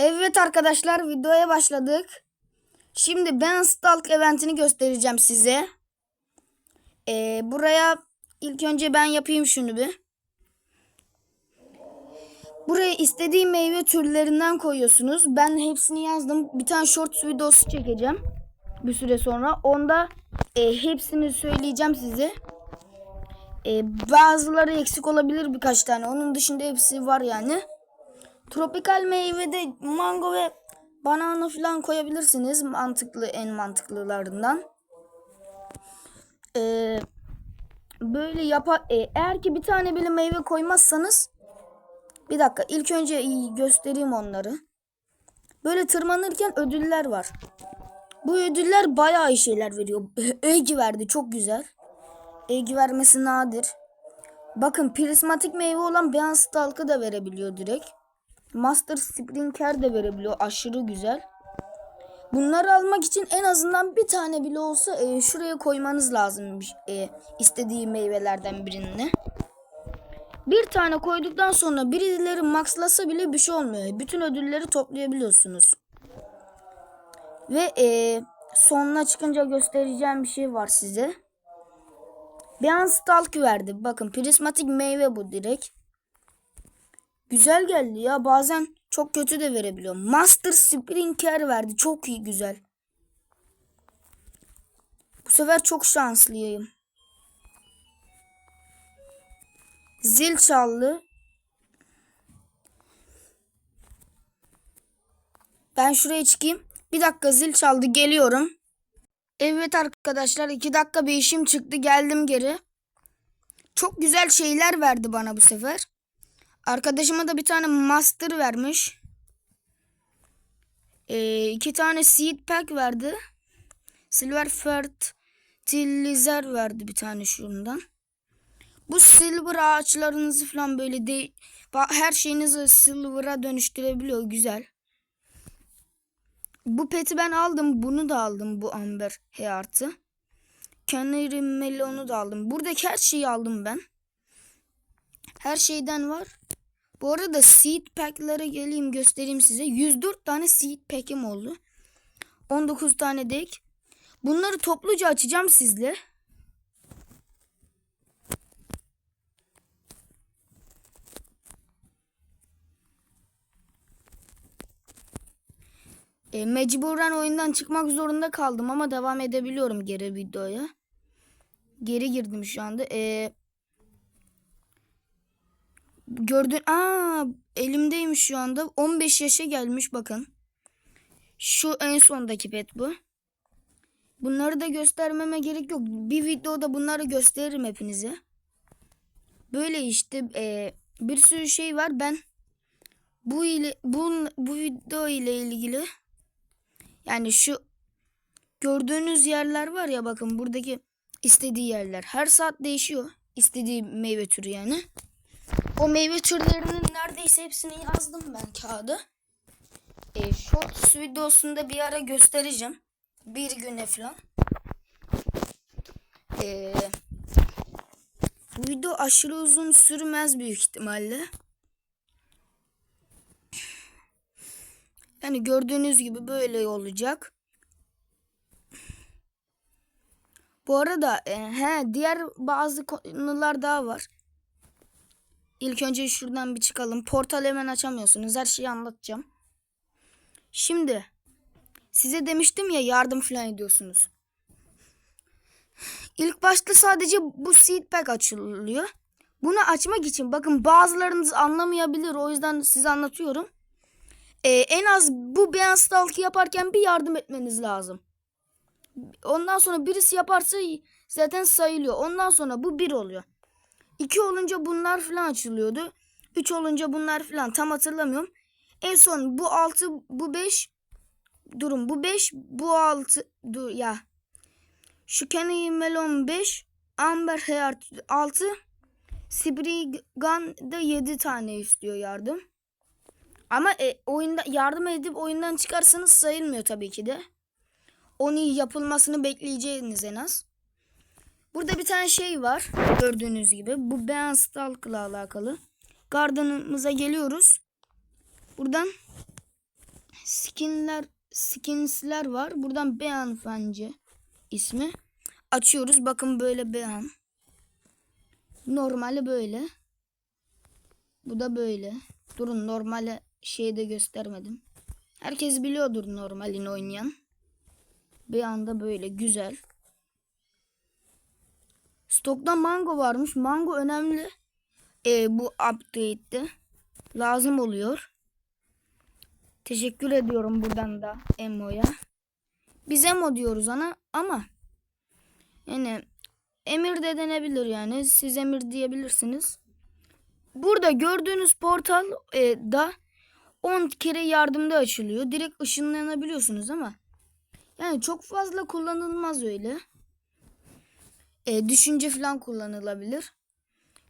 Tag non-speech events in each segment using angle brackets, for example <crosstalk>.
Evet arkadaşlar videoya başladık. Şimdi ben Stalk eventini göstereceğim size. Ee, buraya ilk önce ben yapayım şunu bir. Buraya istediğim meyve türlerinden koyuyorsunuz. Ben hepsini yazdım. Bir tane shorts videosu çekeceğim. Bir süre sonra. Onda e, hepsini söyleyeceğim size. E, bazıları eksik olabilir birkaç tane. Onun dışında hepsi var yani. Tropikal meyvede mango ve banana falan koyabilirsiniz. Mantıklı en mantıklılarından. Ee, böyle yapa e, eğer ki bir tane bile meyve koymazsanız bir dakika ilk önce göstereyim onları. Böyle tırmanırken ödüller var. Bu ödüller bayağı iyi şeyler veriyor. <laughs> Egi verdi çok güzel. Egi vermesi nadir. Bakın prismatik meyve olan beyaz stalk'ı da verebiliyor direkt. Master Springer de verebiliyor. Aşırı güzel. Bunları almak için en azından bir tane bile olsa e, şuraya koymanız lazım e, istediği meyvelerden birini. Bir tane koyduktan sonra birileri maxlasa bile bir şey olmuyor. Bütün ödülleri toplayabiliyorsunuz. Ve e, sonuna çıkınca göstereceğim bir şey var size. Beyaz Stalk verdi. Bakın prismatik meyve bu direkt. Güzel geldi ya. Bazen çok kötü de verebiliyor. Master Springer verdi. Çok iyi güzel. Bu sefer çok şanslıyım. Zil çaldı. Ben şuraya çıkayım. Bir dakika zil çaldı. Geliyorum. Evet arkadaşlar iki dakika bir işim çıktı. Geldim geri. Çok güzel şeyler verdi bana bu sefer. Arkadaşıma da bir tane master vermiş. Ee, iki tane seed pack verdi. Silver fertilizer verdi bir tane şundan. Bu silver ağaçlarınızı falan böyle de her şeyinizi silver'a dönüştürebiliyor. Güzel. Bu peti ben aldım. Bunu da aldım. Bu amber heart'ı. Canary melonu da aldım. Buradaki her şeyi aldım ben. Her şeyden var. Bu arada seed pack'lara geleyim göstereyim size. 104 tane seed pack'im oldu. 19 tane dek. Bunları topluca açacağım sizle. E, mecburen oyundan çıkmak zorunda kaldım ama devam edebiliyorum geri videoya. Geri girdim şu anda. Eee Gördün. Aa, elimdeymiş şu anda. 15 yaşa gelmiş bakın. Şu en sondaki pet bu. Bunları da göstermeme gerek yok. Bir videoda bunları gösteririm hepinize. Böyle işte e, bir sürü şey var. Ben bu ile bu, bu video ile ilgili yani şu gördüğünüz yerler var ya bakın buradaki istediği yerler. Her saat değişiyor. istediği meyve türü yani. O meyve türlerinin neredeyse hepsini yazdım ben kağıda. E, shorts videosunda bir ara göstereceğim. Bir güne falan. E, video aşırı uzun sürmez büyük ihtimalle. Yani gördüğünüz gibi böyle olacak. Bu arada e, he, diğer bazı konular daha var. İlk önce şuradan bir çıkalım. Portal hemen açamıyorsunuz. Her şeyi anlatacağım. Şimdi size demiştim ya yardım falan ediyorsunuz. İlk başta sadece bu seed pack açılıyor. Bunu açmak için bakın bazılarınız anlamayabilir. O yüzden size anlatıyorum. Ee, en az bu beyaz stalk'ı yaparken bir yardım etmeniz lazım. Ondan sonra birisi yaparsa zaten sayılıyor. Ondan sonra bu bir oluyor. 2 olunca bunlar falan açılıyordu. 3 olunca bunlar falan tam hatırlamıyorum. En son bu 6 bu 5 durun bu 5 bu 6 dur ya. Şu Kenny Melon 5 Amber Heart 6 Spriggan da 7 tane istiyor yardım. Ama e, oyunda yardım edip oyundan çıkarsanız sayılmıyor tabii ki de. Onun yapılmasını bekleyeceğiniz en az. Burada bir tane şey var. Gördüğünüz gibi. Bu beyaz stalk'la alakalı. Garden'ımıza geliyoruz. Buradan skinler skinsler var. Buradan beğen fence ismi. Açıyoruz. Bakın böyle beğen. Normali böyle. Bu da böyle. Durun normale şeyi de göstermedim. Herkes biliyordur normalini oynayan. Bir anda böyle güzel. Stokta mango varmış. Mango önemli. Ee, bu update'te. Lazım oluyor. Teşekkür ediyorum buradan da Emo'ya. Biz Emo diyoruz ana ama yani Emir de denebilir yani. Siz Emir diyebilirsiniz. Burada gördüğünüz portal e, da 10 kere yardımda açılıyor. Direkt ışınlanabiliyorsunuz ama yani çok fazla kullanılmaz öyle. E, düşünce falan kullanılabilir.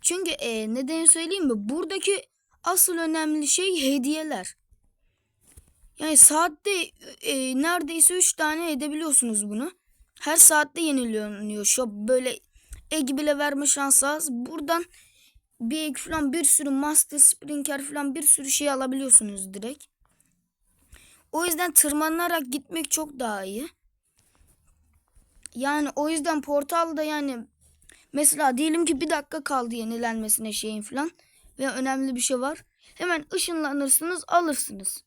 Çünkü e, neden söyleyeyim mi? Buradaki asıl önemli şey hediyeler. Yani saatte e, neredeyse 3 tane edebiliyorsunuz bunu. Her saatte yeniliyor shop. Böyle egg bile verme şansı az. Buradan bir egg falan bir sürü master sprinkler falan bir sürü şey alabiliyorsunuz direkt. O yüzden tırmanarak gitmek çok daha iyi. Yani o yüzden portalda yani mesela diyelim ki bir dakika kaldı yenilenmesine şeyin falan ve önemli bir şey var. Hemen ışınlanırsınız alırsınız.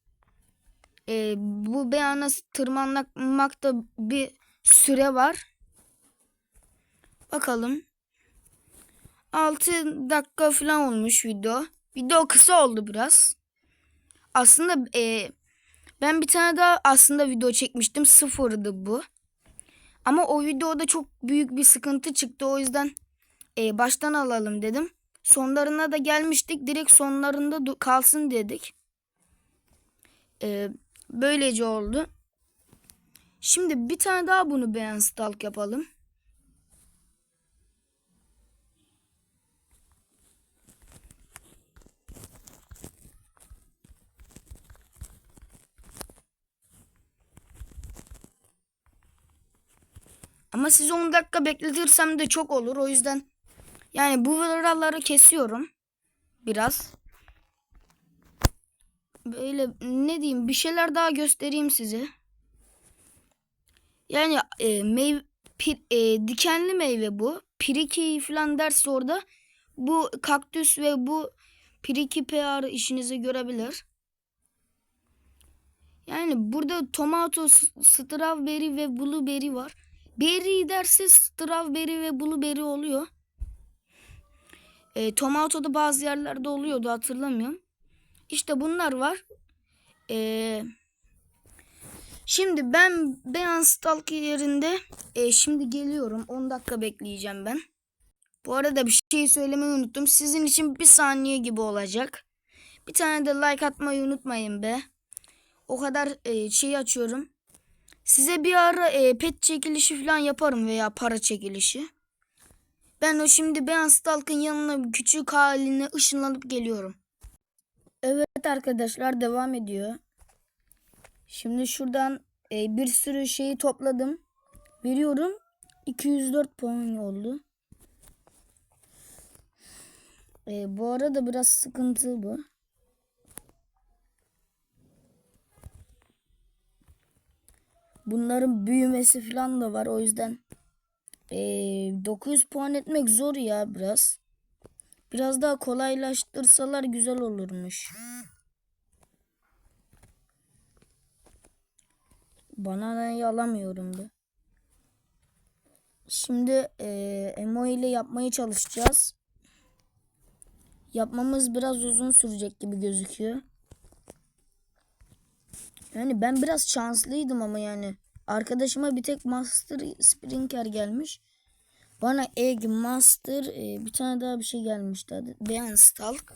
Ee, bu beyana tırmanmakta bir süre var. Bakalım. 6 dakika falan olmuş video. Video kısa oldu biraz. Aslında e, ben bir tane daha aslında video çekmiştim. Sıfırdı bu. Ama o videoda çok büyük bir sıkıntı çıktı. O yüzden e, baştan alalım dedim. Sonlarına da gelmiştik. Direkt sonlarında kalsın dedik. E, böylece oldu. Şimdi bir tane daha bunu beğen stalk yapalım. Ama sizi 10 dakika bekletirsem de çok olur. O yüzden yani bu videoları kesiyorum. Biraz. Böyle ne diyeyim bir şeyler daha göstereyim size. Yani e, meyve pir, e, dikenli meyve bu. Piriki falan derse orada bu kaktüs ve bu piriki PR işinizi görebilir. Yani burada tomato, strawberry ve blueberry var. Berry derse strawberry ve blueberry oluyor. E, tomato da bazı yerlerde oluyordu hatırlamıyorum. İşte bunlar var. E, şimdi ben Beyan Stalk yerinde e, şimdi geliyorum. 10 dakika bekleyeceğim ben. Bu arada bir şey söylemeyi unuttum. Sizin için bir saniye gibi olacak. Bir tane de like atmayı unutmayın be. O kadar e, şey açıyorum. Size bir ara e, pet çekilişi falan yaparım veya para çekilişi. Ben o şimdi Beyaz Stalk'ın yanına küçük haline ışınlanıp geliyorum. Evet arkadaşlar devam ediyor. Şimdi şuradan e, bir sürü şeyi topladım. Veriyorum. 204 puan oldu. E, bu arada biraz sıkıntı bu. Bunların büyümesi falan da var. O yüzden ee, 900 puan etmek zor ya biraz. Biraz daha kolaylaştırsalar güzel olurmuş. Bana ne alamıyorum be. Şimdi e, Emo ile yapmaya çalışacağız. Yapmamız biraz uzun sürecek gibi gözüküyor. Yani ben biraz şanslıydım ama yani. Arkadaşıma bir tek Master Springer gelmiş. Bana Egg Master e, bir tane daha bir şey gelmişti adı. Beyan Stalk.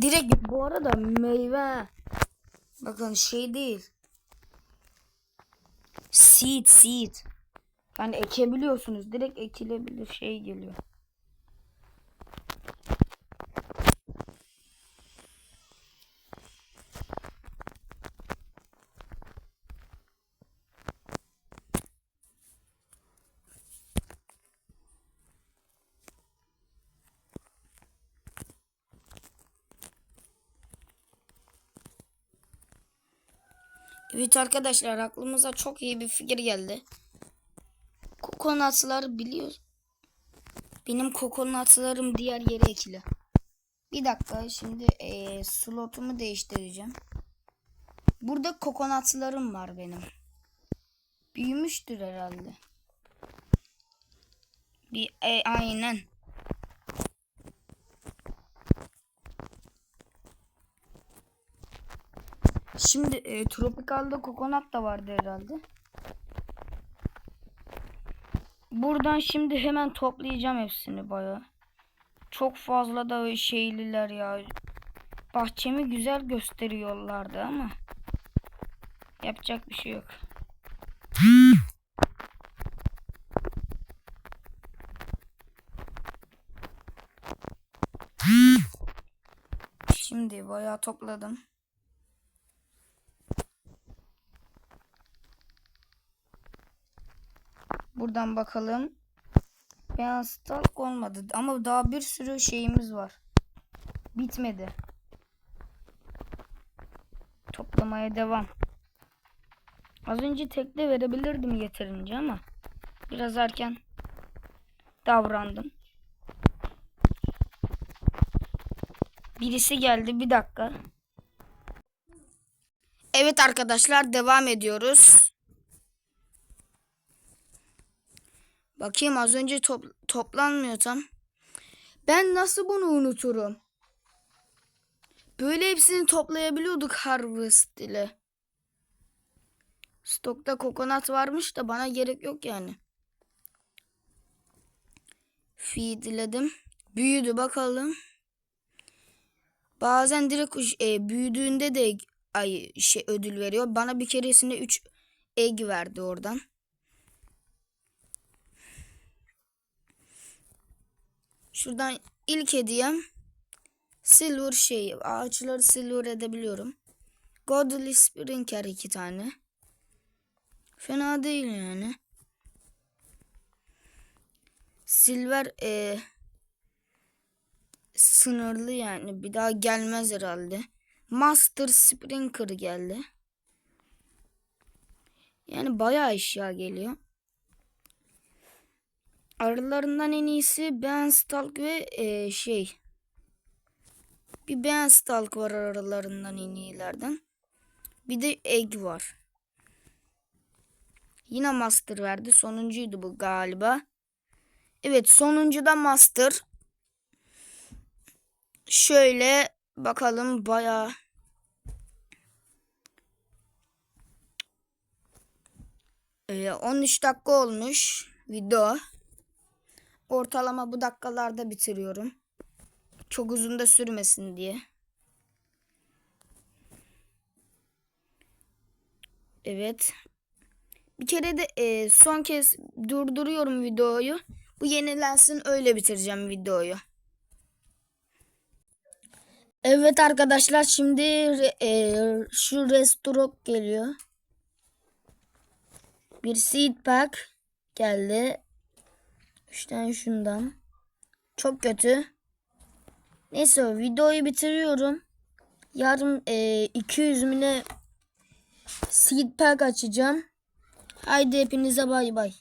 Direkt bu arada meyve. Bakın şey değil. Seed seed. Yani ekebiliyorsunuz. Direkt ekilebilir şey geliyor. Evet arkadaşlar aklımıza çok iyi bir fikir geldi. Kokonatlar biliyor. Benim kokonatlarım diğer yere ekili. Bir dakika şimdi eee, slotumu değiştireceğim. Burada kokonatlarım var benim. Büyümüştür herhalde. Bir e, aynen. Şimdi e, tropikalda kokonat da vardı herhalde. Buradan şimdi hemen toplayacağım hepsini baya. Çok fazla da şeyliler ya. Bahçemi güzel gösteriyorlardı ama yapacak bir şey yok. Şimdi bayağı topladım. Buradan bakalım. Beyaz talk olmadı ama daha bir sürü şeyimiz var. Bitmedi. Toplamaya devam. Az önce tekle verebilirdim yeterince ama biraz erken davrandım. Birisi geldi bir dakika. Evet arkadaşlar devam ediyoruz. Bakayım az önce top, toplanmıyor tam. Ben nasıl bunu unuturum? Böyle hepsini toplayabiliyorduk harvest ile. Stokta kokonat varmış da bana gerek yok yani. Feedledim. Büyüdü bakalım. Bazen direkt e, büyüdüğünde de ay şey ödül veriyor. Bana bir keresinde 3 egg verdi oradan. Şuradan ilk hediyem silver şey. Ağaçları silver edebiliyorum. Godly Sprinkler iki tane. Fena değil yani. Silver e, sınırlı yani. Bir daha gelmez herhalde. Master Sprinkler geldi. Yani bayağı eşya geliyor. Aralarından en iyisi Beanstalk ve e, şey. Bir Beanstalk var aralarından en iyilerden. Bir de Egg var. Yine Master verdi. Sonuncuydu bu galiba. Evet sonuncu da Master. Şöyle bakalım bayağı Ee, 13 dakika olmuş video. Ortalama bu dakikalarda bitiriyorum. Çok uzun da sürmesin diye. Evet. Bir kere de e, son kez durduruyorum videoyu. Bu yenilensin öyle bitireceğim videoyu. Evet arkadaşlar şimdi e, şu restorok geliyor. Bir seed pack geldi. Üç tane şundan. Çok kötü. Neyse videoyu bitiriyorum. Yarın e, 200 mine seed pack açacağım. Haydi hepinize bay bay.